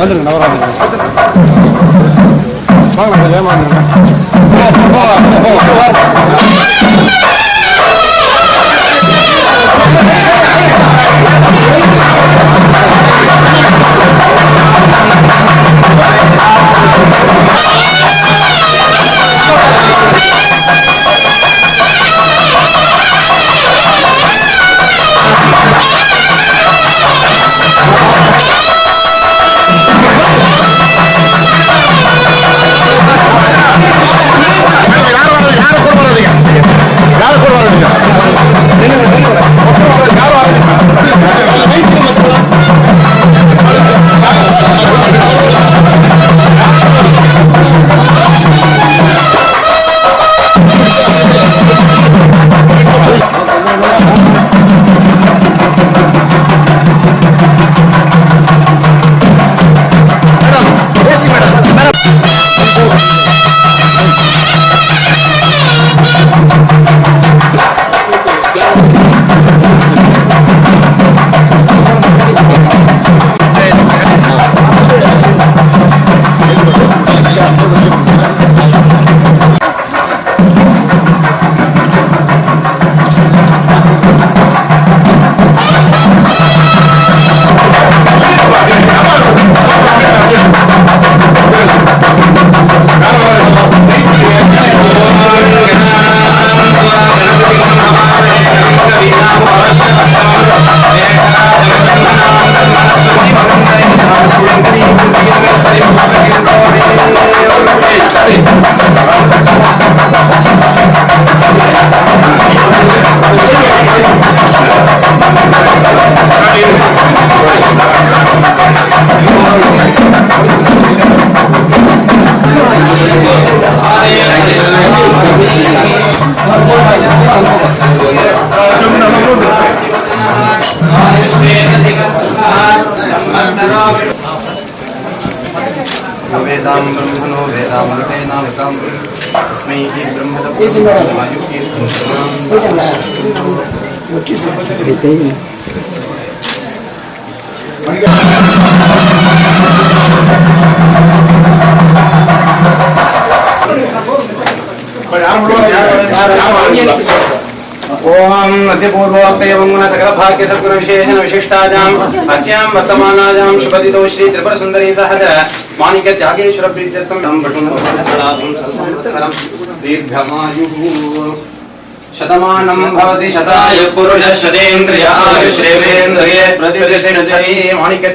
வந்துருங்க நவராங்க வாங்க वेदामृतेनामृतां तस्मै ब्रह्मदवायुकीर्तनां मध्यपूर्वोक्त यमङ्गुण विशेषण विशिष्टाजाम् अस्यां वर्तमानाजां शुभदितो श्री त्रिपुरसुन्दरी सहज माणिक्य शतमानं भवति शताय पुरुषः शतेन्द्रियाय श्रेवेन्द्रिये प्रतिदिशे माणिक्य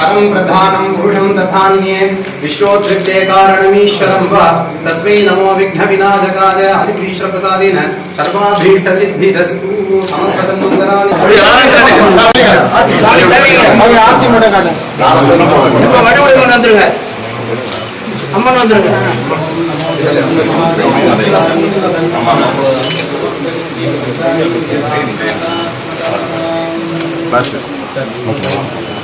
பரம் பிரதானம் புருஷம் ததான்யே விஸ்வோத்ரிப்தே காரணமீஸ்வரம் வா தஸ்மை நமோ விக்ன விநாசகாய ஹரிபீஷ பிரசாதேன சர்வாபீஷ்ட சித்திரஸ்து சமஸ்த சன்மந்தராணி ஆர்த்தி மட்டும் இப்ப வடிவுடன் வந்துருங்க அம்மன் வந்துருங்க Gracias.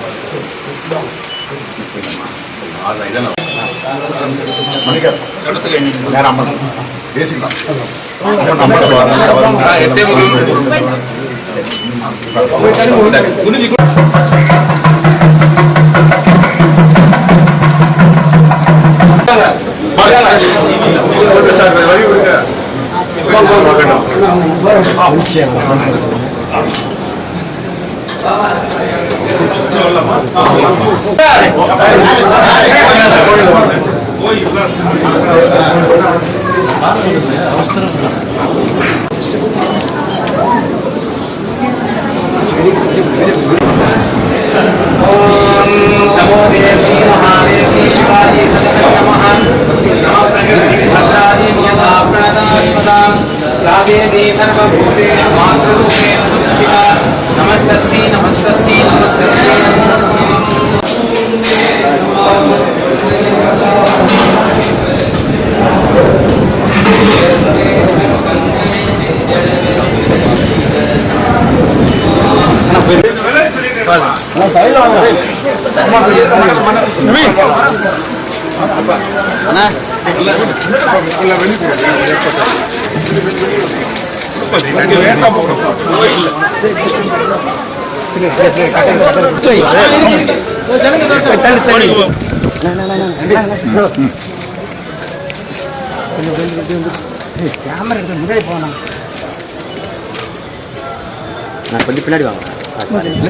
இதெல்லாம் பேசிக்கலாம். புரிஞ்சு சார் வழி கொடுக்க Om Namo Deva கேமரா எடுத்து போனா நான் கொஞ்சம் பின்னாடி வாங்க.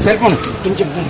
సెల్ ఫోన్ కొంచెం కొంచెం